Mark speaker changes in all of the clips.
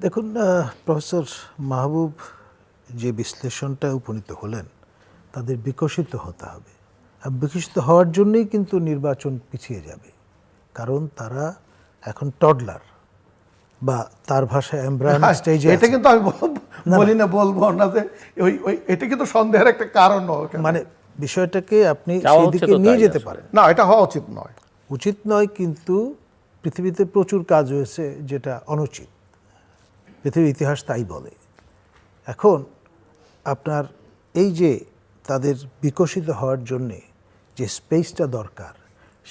Speaker 1: দেখুন আহ, প্রফেসর মাহবুব যে বিশ্লেষণটা উপনীত হলেন তাদের বিকশিত হতে হবে। আর বিকশিত হওয়ার জন্যই কিন্তু নির্বাচন পিছিয়ে যাবে। কারণ তারা এখন টডলার বা তার ভাষায় এমব্রায়ন স্টেজে
Speaker 2: এটা কিন্তু আমি বল- না বলব না যে ওই ওই এটা কিন্তু সন্দেহের একটা কারণ
Speaker 1: মানে বিষয়টাকে আপনি
Speaker 3: চাওয়া
Speaker 1: সেই
Speaker 3: হচ্ছে
Speaker 1: দিকে
Speaker 3: তো
Speaker 1: নিয়ে যেতে পারেন।
Speaker 2: না এটা হওয়া উচিত নয়।
Speaker 1: উচিত নয় কিন্তু পৃথিবীতে প্রচুর কাজ হয়েছে যেটা অনুচিত। পৃথিবীর ইতিহাস তাই বলে। এখন আপনার এই যে তাদের বিকশিত হওয়ার জন্যে যে স্পেসটা দরকার,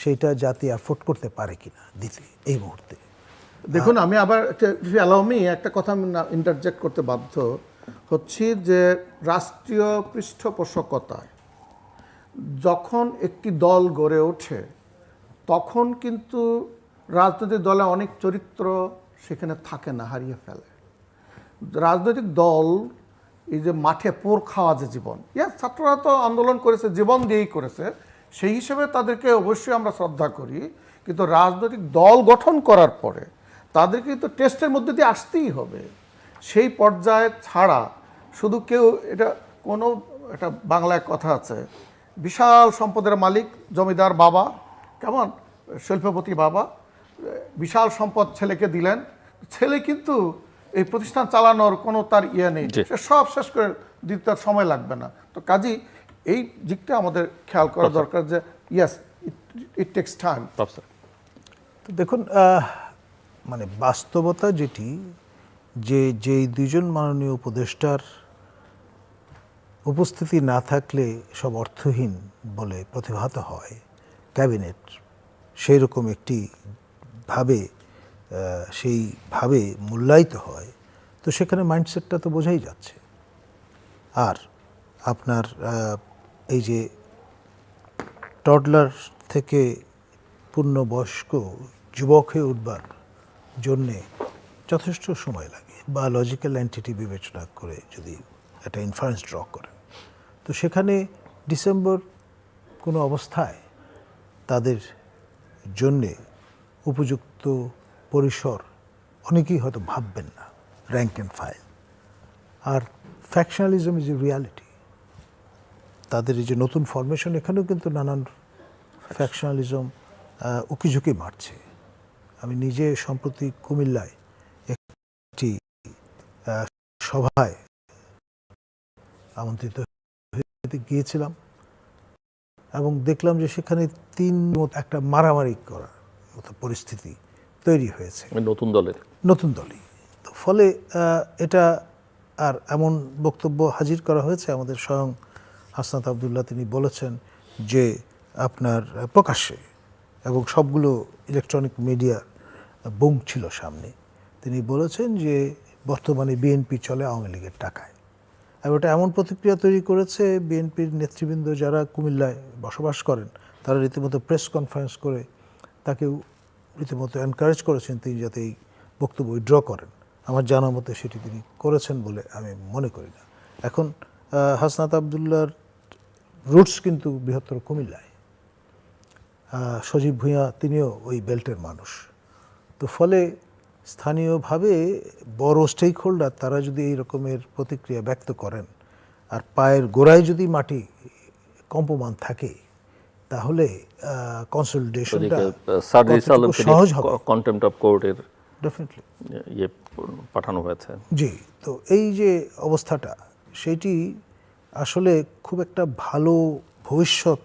Speaker 1: সেটা জাতি অ্যাফোর্ড করতে পারে কিনা দিতে এই মুহূর্তে।
Speaker 2: দেখুন, আমি আবার অ্যালাউ মি একটা কথা আমি ইন্টারজেক্ট করতে বাধ্য হচ্ছি যে রাষ্ট্রীয় পৃষ্ঠপোষকতায় যখন একটি দল গড়ে ওঠে, তখন কিন্তু রাজনৈতিক দলে অনেক চরিত্র সেখানে থাকে না, হারিয়ে ফেলে। রাজনৈতিক দল এই যে মাঠে পোর খাওয়া যে জীবন, ইয়া ছাত্ররা তো আন্দোলন করেছে, জীবন দিয়েই করেছে, সেই হিসেবে তাদেরকে অবশ্যই আমরা শ্রদ্ধা করি। কিন্তু রাজনৈতিক দল গঠন করার পরে তাদেরকে তো টেস্টের মধ্যে দিয়ে আসতেই হবে। সেই পর্যায়ে ছাড়া শুধু কেউ, এটা কোনো একটা বাংলায় কথা আছে, বিশাল সম্পদের মালিক, জমিদার বাবা, কেমন? শিল্পপতি বাবা, বিশাল সম্পদ ছেলেকে দিলেন। ছেলে কিন্তু এই প্রতিষ্ঠান চালানোর কোনো তার ইয়ে নেই। সে সব শেষ করে দিতে তার সময় লাগবে না। তো কাজী এই দিকটা আমাদের খেয়াল করা দরকার যে ইয়াস ইট টেক্স টাইম
Speaker 1: তো দেখুন মানে বাস্তবতা যেটি যে যেই দুইজন মাননীয় উপদেষ্টার উপস্থিতি না থাকলে সব অর্থহীন বলে প্রতিভাত হয় ক্যাবিনেট সেই রকম একটি ভাবে সেইভাবে মূল্যায়িত হয়, তো সেখানে মাইন্ডসেটটা তো বোঝাই যাচ্ছে। আর আপনার এই যে টডলার থেকে পূর্ণবয়স্ক যুবক হয়ে উঠবার জন্যে যথেষ্ট সময় লাগে বা লজিক্যাল অ্যান্টিটি বিবেচনা করে যদি একটা ইনফারেন্স ড্র করেন। তো সেখানে ডিসেম্বর কোনো অবস্থায় তাদের জন্যে উপযুক্ত পরিসর, অনেকেই হয়তো ভাববেন না র্যাঙ্ক অ্যান্ড ফাইল আর ফ্যাকশনালিজম ইজ এ রিয়ালিটি তাদের এই যে নতুন ফরমেশন এখানেও কিন্তু নানান ফ্যাকশনালিজম উকিঝুঁকি মারছে। আমি নিজে সম্প্রতি কুমিল্লায় একটি সভায় আমন্ত্রিত হতে গিয়েছিলাম এবং দেখলাম যে সেখানে তিন একটা মারামারি করার মতো পরিস্থিতি তৈরি হয়েছে।
Speaker 3: নতুন দলের।
Speaker 1: নতুন দলই। তো ফলে এটা আর এমন বক্তব্য হাজির করা হয়েছে আমাদের স্বয়ং হাসনাত আবদুল্লাহ তিনি বলেছেন যে আপনার প্রকাশ্যে এবং সবগুলো ইলেকট্রনিক মিডিয়ার বুম ছিল সামনে। তিনি বলেছেন যে বর্তমানে বিএনপি চলে আওয়ামী লীগের টাকায়। আর ওটা এমন প্রতিক্রিয়া তৈরি করেছে বিএনপির নেতৃবৃন্দ যারা কুমিল্লায় বসবাস করেন তারা রীতিমতো প্রেস কনফারেন্স করে তাকেও রীতিমতো এনকারেজ করেছেন তিনি যাতে এই বক্তব্য উইড্র করেন। আমার জানা মতে সেটি তিনি করেছেন বলে আমি মনে করি না। এখন হাসনাত আবদুল্লার রুটস কিন্তু বৃহত্তর কুমিল্লায়। সজীব ভূঁইয়া তিনিও ওই বেল্টের মানুষ। তো ফলে স্থানীয়ভাবে বড় স্টেক হোল্ডার তারা যদি এই রকমের প্রতিক্রিয়া ব্যক্ত করেন, আর পায়ের গোড়ায় যদি মাটি কম্পমান থাকে তাহলে কনসলিডেশনটা সহজ হবে?
Speaker 3: কন্টেম্পট অফ কোর্টের
Speaker 1: ডেফিনেটলি
Speaker 3: ইয়ে পাঠানো হয়েছে।
Speaker 1: জি তো এই যে অবস্থাটা সেটি আসলে খুব একটা ভালো ভবিষ্যৎ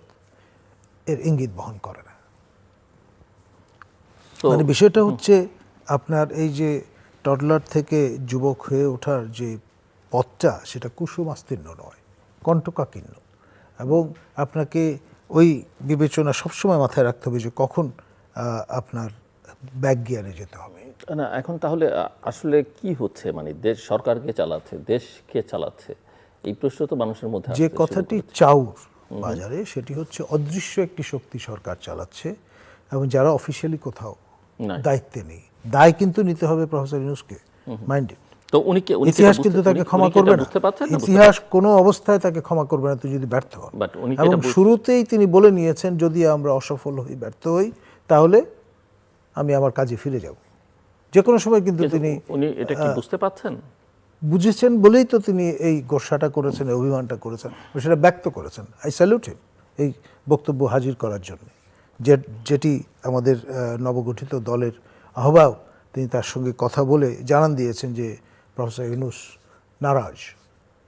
Speaker 1: এর ইঙ্গিত বহন করে না। মানে বিষয়টা হচ্ছে আপনার এই যে টডলার থেকে যুবক হয়ে ওঠার যে পথটা সেটা কুসুমাস্তীর্ণ নয় কণ্টকাকীর্ণ। এবং আপনাকে ওই বিবেচনা সবসময় মাথায় রাখতে হবে যে কখন আপনার ব্যাক গিয়ারে যেতে হবে।
Speaker 3: না এখন তাহলে আসলে কি হচ্ছে? মানে দেশ সরকারকে চালাচ্ছে দেশ কে চালাচ্ছে? এই প্রশ্ন তো মানুষের মধ্যে
Speaker 1: যে কথাটি চাউর বাজারে সেটি হচ্ছে অদৃশ্য একটি শক্তি সরকার চালাচ্ছে এবং যারা অফিসিয়ালি কোথাও। দায়িত্বে নেই। দায় কিন্তু নিতে হবে প্রফেসর ইউনুসকে মাইন্ডেড
Speaker 3: তো উনি কি
Speaker 1: ইতিহাস কিন্তু তাকে ক্ষমা করবে না। ইতিহাস কোনো অবস্থায় তাকে ক্ষমা করবে না তুই যদি ব্যর্থ হন এবং শুরুতেই তিনি বলে নিয়েছেন যদি আমরা অসফল হই ব্যর্থ হই তাহলে আমি আমার কাজে ফিরে যাব। যে কোনো সময় কিন্তু তিনি
Speaker 3: উনি এটা কি বুঝতে পাচ্ছেন
Speaker 1: বুঝেছেন বলেই তো তিনি এই গোসাটা করেছেন এই অভিমানটা করেছেন সেটা ব্যক্ত করেছেন। আই স্যালুট হিম এই বক্তব্য হাজির করার জন্য। যে যেটি আমাদের নবগঠিত দলের আহ্বায়ক তিনি তার সঙ্গে কথা বলে জানান দিয়েছেন যে প্রফেসর ইউনুস নারাজ।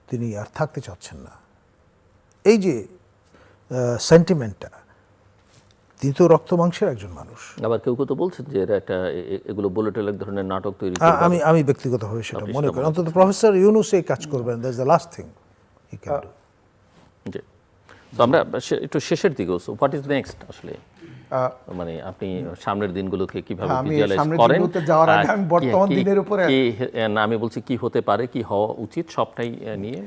Speaker 1: তিনি আর থাকতে চাচ্ছেন না। এই যে সেন্টিমেন্টটা তিনি তো রক্ত মাংসের একজন মানুষ।
Speaker 3: আবার কেউ কেউ তো বলছেন যে এরা একটা এগুলো বুলেটের এক ধরনের নাটক তৈরি
Speaker 1: আমি আমি ব্যক্তিগতভাবে সেটা মনে করি। অন্তত প্রফেসর ইউনুস এই কাজ করবেন। That's the last thing he can do
Speaker 3: জি। তো আমরা একটু শেষের দিকে হোয়াট ইজ নেক্সট আসলে? মানে আপনি সামনের দিনগুলোকে কীভাবে
Speaker 2: হ্যাঁ,
Speaker 3: ভিজুয়ালাইজ
Speaker 2: সামনের
Speaker 3: করেন
Speaker 2: দিনগুলোতে যাওয়ার আগে আমি বর্তমান দিনের উপরে-
Speaker 3: কি না আমি বলছি কি হতে পারে কি হওয়া উচিত সবটাই নিয়ে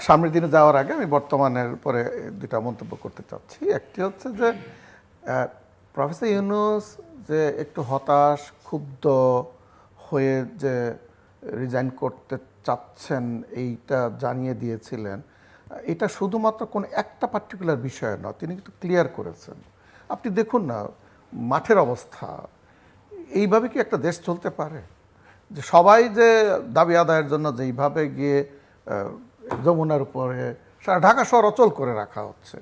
Speaker 2: সামনের দিনে যাওয়ার আগে আমি বর্তমানের পরে দুটা মন্তব্য করতে চাচ্ছি। একটি হচ্ছে যে প্রফেসর ইউনুস যে একটু হতাশ ক্ষুব্ধ হয়ে যে রিজাইন করতে চাচ্ছেন এইটা জানিয়ে দিয়েছিলেন এটা শুধুমাত্র কোন একটা পার্টিকুলার বিষয় নয় তিনি কিন্তু ক্লিয়ার করেছেন। আপনি দেখুন না, মাঠের অবস্থা। এইভাবে কি একটা দেশ চলতে পারে? যে সবাই যে দাবি আদায়ের জন্য যেইভাবে গিয়ে যমুনার উপরে, সারা ঢাকা শহর অচল করে রাখা হচ্ছে।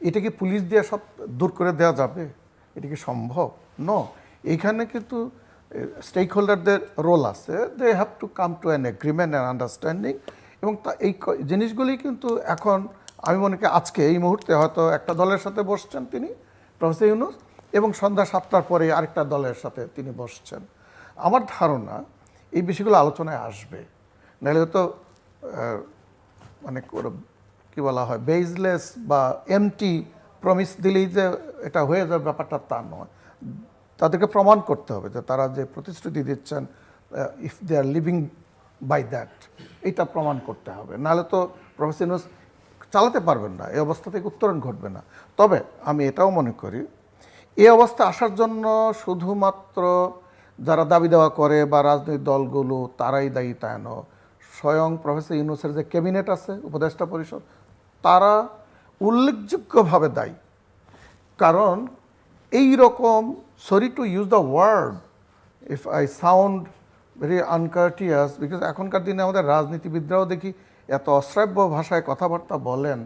Speaker 2: এটা কি পুলিশ দিয়ে সব দূর করে দেওয়া যাবে? এটা কি সম্ভব? ন এইখানে কিন্তু স্টেক হোল্ডারদের রোল আছে। They have to come to an agreement and understanding এবং তা, এই জিনিসগুলি কিন্তু এখন, আমি মনে করি আজকে এই মুহূর্তে হয়তো একটা দলের সাথে বসছেন তিনি। প্রফেসর ইউনুস, এবং সন্ধ্যা সাতটার পরে আরেকটা দলের সাথে তিনি বসছেন। আমার ধারণা এই বিষয়গুলো আলোচনায় আসবে। নাহলে তো মানে কি বলা হয় বেজলেস বা এমটি প্রমিস দিলেই যে এটা হয়ে যাবে, ব্যাপারটা তা নয়। তাদেরকে প্রমাণ করতে হবে যে তারা যে প্রতিশ্রুতি দিচ্ছেন if they are living by that এটা প্রমাণ করতে হবে। নাহলে তো প্রফেসর ইউনুস চালাতে পারবেন না, এই অবস্থা থেকে উত্তরণ ঘটবে না। তবে আমি এটাও মনে করি এই অবস্থা আসার জন্য শুধুমাত্র যারা দাবি দেওয়া করে বা রাজনৈতিক দলগুলো, তারাই দায়ী তা নয়। স্বয়ং প্রফেসর ইউনুসের যে ক্যাবিনেট আছে, উপদেষ্টা পরিষদ, তারা উল্লেখযোগ্যভাবে দায়ী। কারণ এই রকম sorry to use the word if I sound very uncourteous because এখনকার দিনে আমাদের রাজনীতিবিদরাও দেখি এত অশ্রাব্য ভাষায় কথাবার্তা বলেন,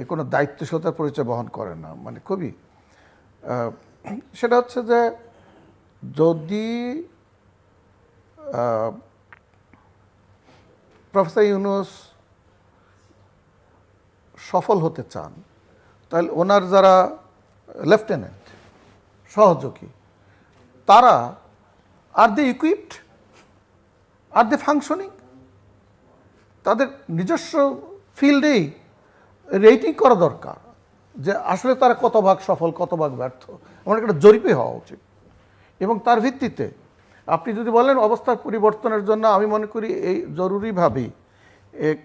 Speaker 2: এ কোনো দায়িত্বশীলতার পরিচয় বহন করে না। মানে খুবই সেটা হচ্ছে যে যদি প্রফেসর ইউনুস সফল হতে চান, তাহলে ওনার যারা লেফটেন্যান্ট, সহযোগী, তারা আর দে ইকুইপড আর দে ফাংশনিং তাদের নিজস্ব ফিল্ডেই রেটিং করা দরকার যে আসলে তারা কত ভাগ সফল কত ভাগ ব্যর্থ। আমার একটা জরিপে হওয়া উচিত। এবং তার ভিত্তিতে আপনি যদি বলেন অবস্থার পরিবর্তনের জন্য আমি মনে করি এই জরুরিভাবেই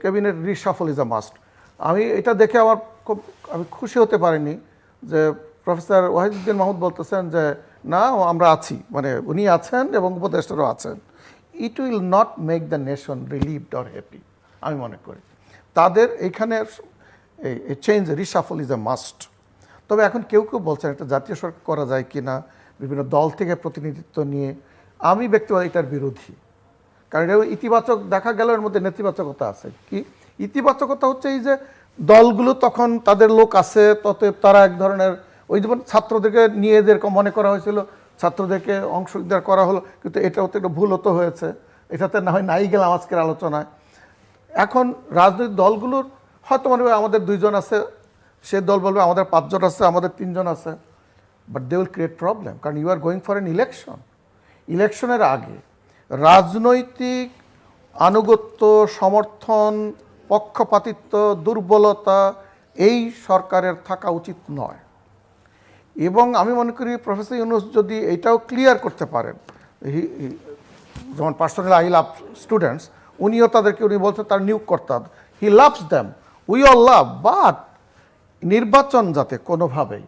Speaker 2: cabinet reshuffle is a must আমি এটা দেখে আমার খুব, আমি খুশি হতে পারিনি যে প্রফেসর ওয়াহিদুদ্দিন মাহমুদ বলতেছেন যে, না, আমরা আছি। মানে উনি আছেন এবং উপদেষ্টারও আছেন। It will not make the nation relieved or happy আমি মনে করি। তাদের এখানে এই change reshuffle is a must তবে এখন কেউ কেউ বলছেন একটা জাতীয় সরকার করা যায় কি না, বিভিন্ন দল থেকে প্রতিনিধিত্ব নিয়ে। আমি ব্যক্তিগত এটার বিরোধী। কারণ এটা ইতিবাচক দেখা গেল, এর মধ্যে নেতিবাচকতা আছে। কি? ইতিবাচকতা হচ্ছে এই যে দলগুলো তখন তাদের লোক আছে ততে তারা এক ধরনের ওই যেমন ছাত্রদেরকে নিয়ে যেরকম মনে করা হয়েছিল, ছাত্রদেরকে অংশীদার করা হলো, কিন্তু এটাও তো একটু ভুল হতো হয়েছে। এটাতে না হয় নাই গেলাম আজকের আলোচনায়। এখন রাজনৈতিক দলগুলোর, হয়তো মনে হয় আমাদের দুইজন আছে, সে দল বলবে আমাদের পাঁচজন আছে, আমাদের তিনজন আছে। But they will create problem কারণ you are going for an election ইলেকশনের আগে রাজনৈতিক আনুগত্য, সমর্থন, পক্ষপাতিত্ব, দুর্বলতা, এই সরকারের থাকা উচিত নয়। এবং আমি মনে করি প্রফেসর ইউনুস যদি এটাও ক্লিয়ার করতে পারেন যেমন পার্সোনাল আই লাভ স্টুডেন্টস উনিও তাদেরকে, উনি বলছেন তার নিয়োগ কর্তা he loves them we all love but নির্বাচন যাতে কোনোভাবেই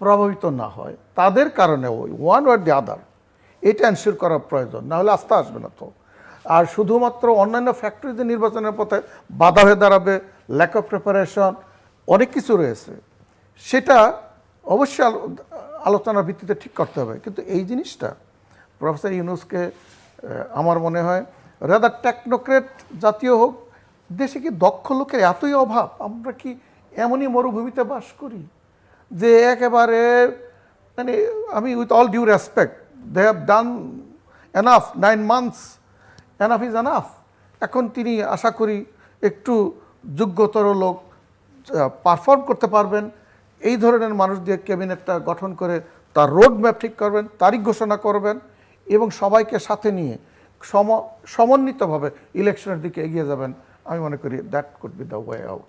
Speaker 2: প্রভাবিত না হয়, তাদের কারণে ওই ওয়ান ওয়ার দি আদার এটা এনশিওর করা প্রয়োজন, না হলে আস্থা আসবে না তো। আর শুধুমাত্র অন্যান্য ফ্যাক্টরিতে নির্বাচনের পথে বাধা হয়ে দাঁড়াবে ল্যাক অফ প্রিপারেশন অনেক কিছু রয়েছে। সেটা অবশ্যই আলোচনার ভিত্তিতে ঠিক করতে হবে। কিন্তু এই জিনিসটা প্রফেসর ইউনুসকে আমার মনে হয় রাদার টেকনোক্রেট জাতীয় হোক, দেশে কি দক্ষ লোকের এতই অভাব? আমরা কি এমনই মরুভূমিতে বাস করি যে একেবারে মানে আমি with all due respect they have done enough nine months enough is enough এখন তিনি আশা করি একটু যোগ্যতর লোক পারফর্ম করতে পারবেন। এই ধরনের মানুষ দিয়ে ক্যাবিনেটটা গঠন করে তার রোড ম্যাপ ঠিক করবেন, তারিখ ঘোষণা করবেন এবং সবাইকে সাথে নিয়ে সম, সমন্বিতভাবে ইলেকশনের দিকে এগিয়ে যাবেন, আমি মনে করি that could be the way out